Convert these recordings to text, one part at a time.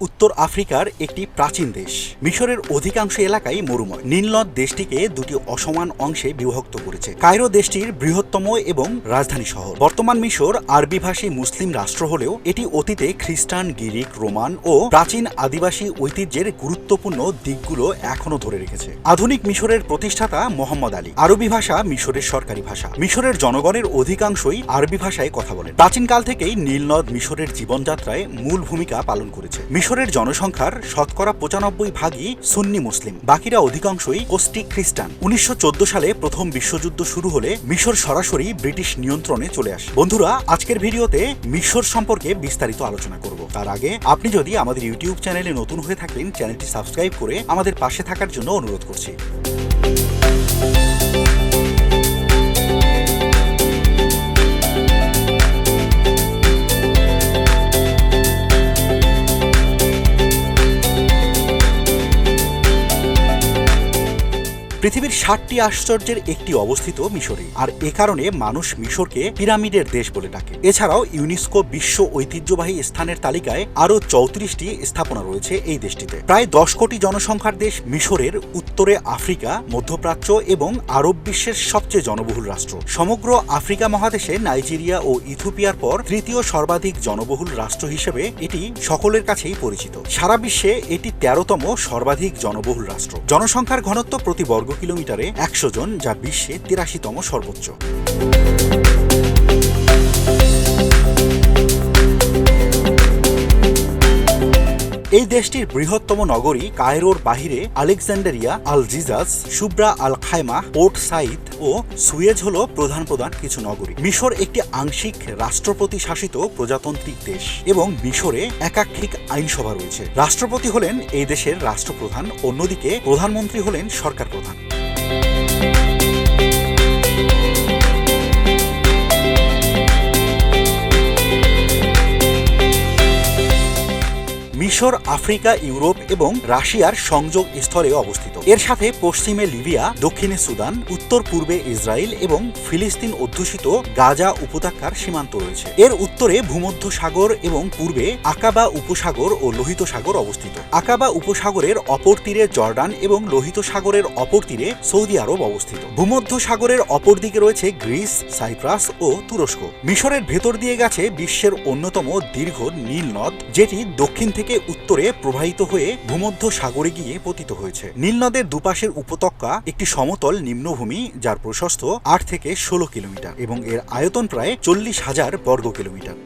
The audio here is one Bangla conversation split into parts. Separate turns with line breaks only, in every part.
উত্তর আফ্রিকার একটি প্রাচীন দেশ। মিশরের অধিকাংশ এলাকাই মরুময়। নীলনদ দেশটিকে দুটি অসমান অংশে বিভক্ত করেছে। কায়রো দেশটির বৃহত্তম এবং রাজধানী শহর। বর্তমান মিশর আরবিভাষী মুসলিম রাষ্ট্র হলেও এটি অতীতে খ্রিস্টান, গিরিক, রোমান ও প্রাচীন আদিবাসী ঐতিহ্যের গুরুত্বপূর্ণ দিকগুলো এখনও ধরে রেখেছে। আধুনিক মিশরের প্রতিষ্ঠাতা মোহাম্মদ আলী। আরবি ভাষা মিশরের সরকারি ভাষা। মিশরের জনগণের অধিকাংশই আরবি ভাষায় কথা বলেন। প্রাচীনকাল থেকেই নীলনদ মিশরের জীবনযাত্রায় মূল ভূমিকা পালন করেছে। মিশরের জনসংখ্যার শতকরা পঁচানব্বই ভাগই সুন্নি মুসলিম, বাকিরা অধিকাংশই কোস্টিক খ্রিস্টান। উনিশশো চোদ্দ সালে প্রথম বিশ্বযুদ্ধ শুরু হলে মিশর সরাসরি ব্রিটিশ নিয়ন্ত্রণে চলে আসে। বন্ধুরা, আজকের ভিডিওতে মিশর সম্পর্কে বিস্তারিত আলোচনা করব। তার আগে আপনি যদি আমাদের ইউটিউব চ্যানেলে নতুন হয়ে থাকেন, চ্যানেলটি সাবস্ক্রাইব করে আমাদের পাশে থাকার জন্য অনুরোধ করছি। পৃথিবীর ষাটটি আশ্চর্যের একটি অবস্থিত মিশরে। আর এ কারণে মানুষ মিশরকে পিরামিডের দেশ বলে ডাকে। এছাড়াও ইউনেস্কো বিশ্ব ঐতিহ্যবাহী স্থানের তালিকায় আরও চৌত্রিশটি স্থাপনা রয়েছে এই দেশটিতে। প্রায় দশ কোটি জনসংখ্যার দেশ মিশরের উত্তরে আফ্রিকা, মধ্যপ্রাচ্য এবং আরব বিশ্বের সবচেয়ে জনবহুল রাষ্ট্র। সমগ্র আফ্রিকা মহাদেশে নাইজেরিয়া ও ইথিওপিয়ার পর তৃতীয় সর্বাধিক জনবহুল রাষ্ট্র হিসেবে এটি সকলের কাছেই পরিচিত। সারা বিশ্বে এটি তেরোতম সর্বাধিক জনবহুল রাষ্ট্র। জনসংখ্যার ঘনত্ব প্রতি বর্গ কিলোমিটারে একশো জন যা বিশ্বে তিরাশিতম সর্বোচ্চ। এই দেশটির বৃহত্তম নগরী কায়রোর বাহিরে আলেকজান্ডারিয়া আল Jesus Shubra el Kheima Port Said ও সুয়েজ হল প্রধান প্রধান কিছু নগরী। মিশর একটি আংশিক রাষ্ট্রপতি শাসিত প্রজাতান্ত্রিক দেশ এবং মিশরে একাক্ষিক আইনসভা রয়েছে। রাষ্ট্রপতি হলেন এই দেশের রাষ্ট্রপ্রধান, অন্যদিকে প্রধানমন্ত্রী হলেন সরকার প্রধান। মিশর, আফ্রিকা, ইউরোপ এবং রাশিয়ার সংযোগ স্থলে অবস্থিত। এর সাথে পশ্চিমে লিবিয়া, দক্ষিণে সুদান, উত্তর পূর্বে ইসরায়েল এবং ফিলিস্তিন অধ্যুষিত গাজা উপত্যকার সীমান্ত রয়েছে। এর উত্তরে ভূমধ্য সাগর এবং পূর্বে আকাবা উপসাগর ও লোহিত সাগর অবস্থিত। আকাবা উপসাগরের অপর তীরে জর্ডান এবং লোহিত সাগরের অপর তীরে সৌদি আরব অবস্থিত। ভূমধ্য সাগরের অপর দিকে রয়েছে গ্রিস, সাইপ্রাস ও তুরস্ক। মিশরের ভেতর দিয়ে গেছে বিশ্বের অন্যতম দীর্ঘ নীল নদ, যেটি দক্ষিণ থেকে উত্তরে প্রবাহিত হয়ে ভূমধ্য সাগরে গিয়ে পতিত হয়েছে। নীল নদের দুপাশের উপত্যকা একটি সমতল নিম্নভূমি, যার প্রশস্ত আট থেকে ষোলো কিলোমিটার এবং এর আয়তন প্রায় চল্লিশ হাজার বর্গ কিলোমিটার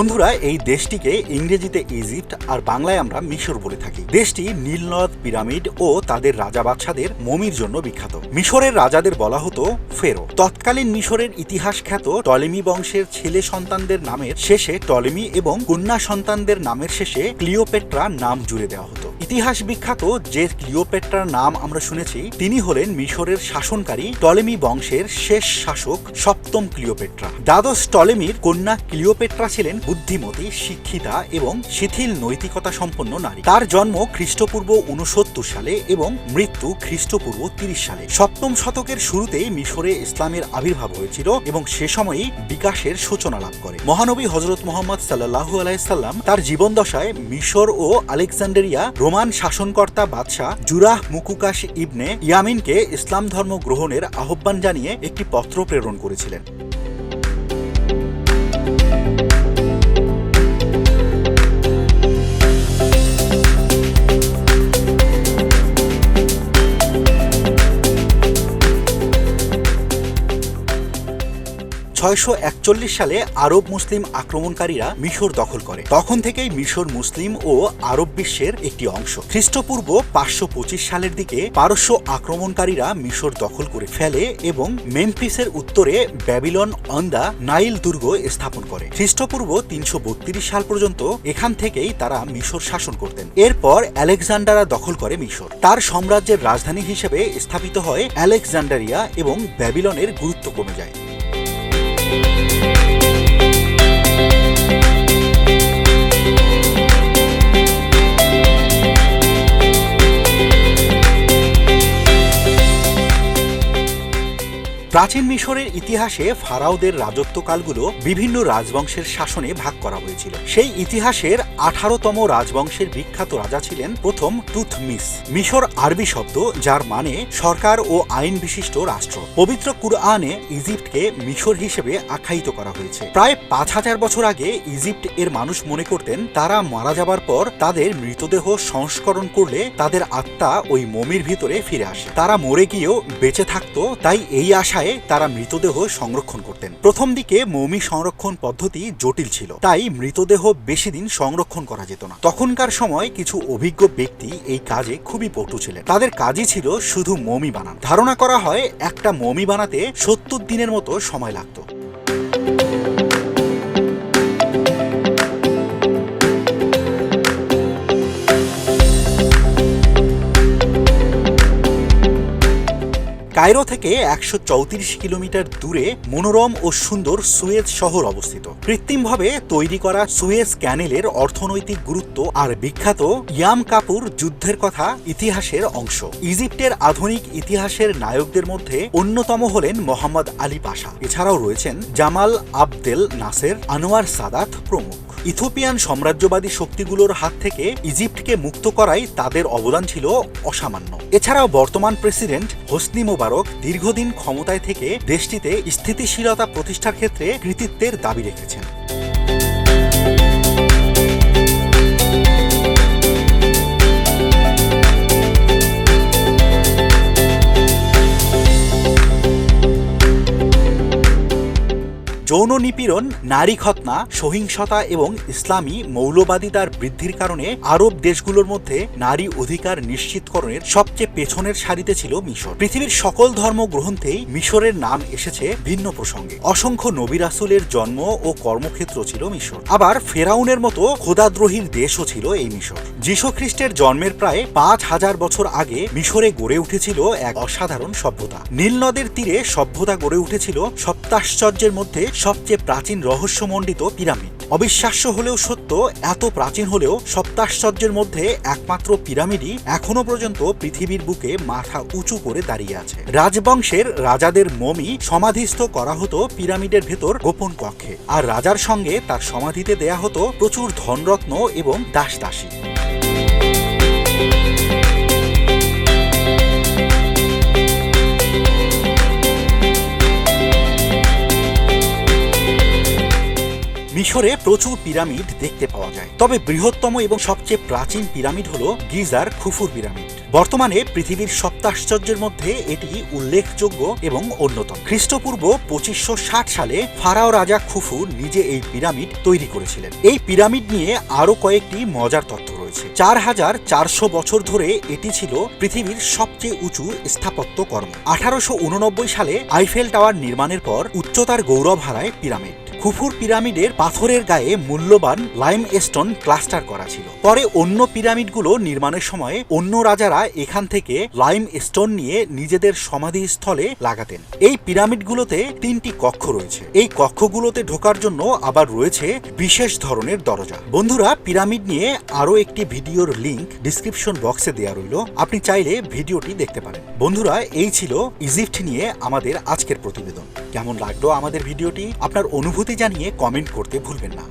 বন্ধুরা, এই দেশটিকে ইংরেজিতে ইজিপ্ট আর বাংলায় আমরা মিশর বলে থাকি। দেশটি নীলনদ পিরামিড ও তাদের রাজা বাদশাদের মমির জন্য বিখ্যাত। মিশরের রাজাদের বলা হতো ফেরো। তৎকালীন মিশরের ইতিহাস খ্যাত টলেমি বংশের ছেলে সন্তানদের নামের শেষে টলেমি এবং কন্যা সন্তানদের নামের শেষে ক্লিওপেট্রা নাম জুড়ে দেওয়া হতো। ইতিহাস বিখ্যাত যে ক্লিওপেট্রার নাম আমরা শুনেছি, তিনি হলেন মিশরের শাসনকারী টলেমি বংশের শেষ শাসক সপ্তম ক্লিওপেট্রা। দ্বাদশ টলেমির কন্যা ক্লিওপেট্রা ছিলেন বুদ্ধিমতী, শিক্ষিতা এবং শিথিল নৈতিকতা সম্পন্ন নারী। তার জন্ম খ্রিস্টপূর্ব উনসত্তর সালে এবং মৃত্যু খ্রিস্টপূর্ব তিরিশ সালে। সপ্তম শতকের শুরুতেই মিশরে ইসলামের আবির্ভাব হয়েছিল এবং সে সময়েই বিকাশের সূচনা লাভ করে। মহানবী হজরত মোহাম্মদ সাল্লাহু আলাইসাল্লাম তার জীবন দশায় মিশর ও আলেকজান্ডারিয়া রোমান শাসনকর্তা বাদশাহ জুরাহ মুকুকাশ ইবনে ইয়ামিনকে ইসলাম ধর্ম গ্রহণের আহ্বান জানিয়ে একটি পত্র প্রেরণ করেছিলেন। ছয়শো একচল্লিশ সালে আরব মুসলিম আক্রমণকারীরা মিশর দখল করে। তখন থেকেই মিশর মুসলিম ও আরব বিশ্বের একটি অংশ। খ্রিস্টপূর্ব পাঁচশো পঁচিশ সালের দিকে পারস্য আক্রমণকারীরা মিশর দখল করে ফেলে এবং মেমফিসের উত্তরে ব্যাবিলন অন দ্য নাইল দুর্গ স্থাপন করে। খ্রিস্টপূর্ব তিনশো বত্রিশ সাল পর্যন্ত এখান থেকেই তারা মিশর শাসন করতেন। এরপর আলেকজান্ডারা দখল করে মিশর। তার সাম্রাজ্যের রাজধানী হিসেবে স্থাপিত হয় আলেকজান্ডারিয়া এবং ব্যাবিলনের গুরুত্ব কমে যায়। প্রাচীন মিশরের ইতিহাসে ফারাওদের রাজত্বকালগুলো বিভিন্ন রাজবংশের শাসনে ভাগ করা হয়েছিল। সেই ইতিহাসের আঠারোতম রাজবংশের বিখ্যাত রাজা ছিলেন প্রথম টুথমিস মিশর আরবি শব্দ, যার মানে সরকার ও আইন বিশিষ্ট রাষ্ট্র। পবিত্র কুরআনে ইজিপ্টকে মিশর হিসেবে আখ্যায়িত করা হয়েছে। প্রায় পাঁচ হাজার বছর আগে ইজিপ্ট এর মানুষ মনে করতেন, তারা মারা যাবার পর তাদের মৃতদেহ সংস্করণ করলে তাদের আত্মা ওই মমির ভিতরে ফিরে আসে। তারা মরে গিয়েও বেঁচে থাকতো, তাই এই আশায় তারা মৃতদেহ সংরক্ষণ করতেন। প্রথম দিকে মৌমি সংরক্ষণ পদ্ধতি জটিল ছিল, তাই মৃতদেহ বেশি দিন সংরক্ষণ করা যেত না। তখনকার সময় কিছু অভিজ্ঞ ব্যক্তি এই কাজে খুবই পটু ছিলেন। তাদের কাজই ছিল শুধু মমি বানানো। ধারণা করা হয়, একটা মমি বানাতে সত্তর দিনের মতো সময় লাগতো। কায়রো থেকে একশো চৌত্রিশ কিলোমিটার দূরে মনোরম ও সুন্দর সুয়েজ শহর অবস্থিত। কৃত্রিমভাবে তৈরি করা সুয়েজ ক্যানেলের অর্থনৈতিক গুরুত্ব আর বিখ্যাত ইয়াম কাপুর যুদ্ধের কথা ইতিহাসের অংশ। ইজিপ্টের আধুনিক ইতিহাসের নায়কদের মধ্যে অন্যতম হলেন মোহাম্মদ আলী পাশা। এছাড়াও রয়েছেন Jamal Abdel Nasser Anwar Sadat প্রমুখ। ইথোপিয়ান সাম্রাজ্যবাদী শক্তিগুলোর হাত থেকে ইজিপ্টকে মুক্ত করাই তাদের অবদান ছিল অসামান্য। এছাড়াও বর্তমান প্রেসিডেন্ট হোসনি মোবারক দীর্ঘদিন ক্ষমতায় থেকে দেশটিতে স্থিতিশীলতা প্রতিষ্ঠার ক্ষেত্রে কৃতিত্বের দাবি রেখেছেন। যৌন নিপীড়ন, নারী খতনা সহিংসতা এবং ইসলামী মৌলবাদিতার বৃদ্ধির কারণে আরব দেশগুলোর মধ্যে নারী অধিকার নিশ্চিতকরণের সবচেয়ে পেছনের সারিতে ছিল মিশর। পৃথিবীর সকল ধর্ম গ্রন্থেই মিশরের নাম এসেছে ভিন্ন প্রসঙ্গে। অসংখ্য নবী রাসূলের জন্ম ও কর্মক্ষেত্র ছিল মিশর। আবার ফেরাউনের মতো খোদাদ্রোহীর দেশও ছিল এই মিশর। যীশু খ্রিস্টের জন্মের প্রায় পাঁচ হাজার বছর আগে মিশরে গড়ে উঠেছিল এক অসাধারণ সভ্যতা। নীল নদের তীরে সভ্যতা গড়ে উঠেছিল সপ্তাশ্চর্যের মধ্যে সবচেয়ে প্রাচীন রহস্যমণ্ডিত পিরামিড। অবিশ্বাস্য হলেও সত্য, এত প্রাচীন হলেও সপ্তাশ্চর্যের মধ্যে একমাত্র পিরামিডই এখনও পর্যন্ত পৃথিবীর বুকে মাথা উঁচু করে দাঁড়িয়ে আছে। রাজবংশের রাজাদের মমি সমাধিস্থ করা হতো পিরামিডের ভেতর গোপন কক্ষে, আর রাজার সঙ্গে তার সমাধিতে দেয়া হতো প্রচুর ধনরত্ন এবং দাস দাসী মিশরে প্রচুর পিরামিড দেখতে পাওয়া যায়। তবে বৃহত্তম এবং সবচেয়ে প্রাচীন পিরামিড হল গিজার খুফুর পিরামিড। বর্তমানে পৃথিবীর সপ্তাশ্চর্যের মধ্যে এটি উল্লেখযোগ্য এবং অন্যতম। খ্রিস্টপূর্ব পঁচিশশো সালে ফারাও রাজা খুফু নিজে এই পিরামিড তৈরি করেছিলেন। এই পিরামিড নিয়ে আরও কয়েকটি মজার তথ্য রয়েছে। চার হাজার চারশো বছর ধরে এটি ছিল পৃথিবীর সবচেয়ে উঁচু স্থাপত্য কর্ম। আঠারোশো সালে আইফেল টাওয়ার নির্মাণের পর উচ্চতার গৌরব হারায় পিরামিড। খুফুর পিরামিডের পাথরের গায়ে মূল্যবান লাইম স্টোন ক্লাস্টার করা ছিল। পরে অন্য পিরামিডগুলো নির্মাণের সময় অন্য রাজারা এখান থেকে লাইম স্টোন নিয়ে নিজেদের সমাধিস্থলে লাগাতেন। এই পিরামিডগুলোতে তিনটি কক্ষ রয়েছে। এই কক্ষগুলোতে ঢোকার জন্য আবার রয়েছে বিশেষ ধরনের দরজা। বন্ধুরা, পিরামিড নিয়ে আরও একটি ভিডিওর লিংক ডিসক্রিপশন বক্সে দেওয়া রইল। আপনি চাইলে ভিডিওটি দেখতে পারেন। বন্ধুরা, এই ছিল ইজিপ্ট নিয়ে আমাদের আজকের প্রতিবেদন। কেমন লাগল আমাদের ভিডিওটি? আপনার অনুভূতি জানিয়ে কমেন্ট করতে ভুলবেন না।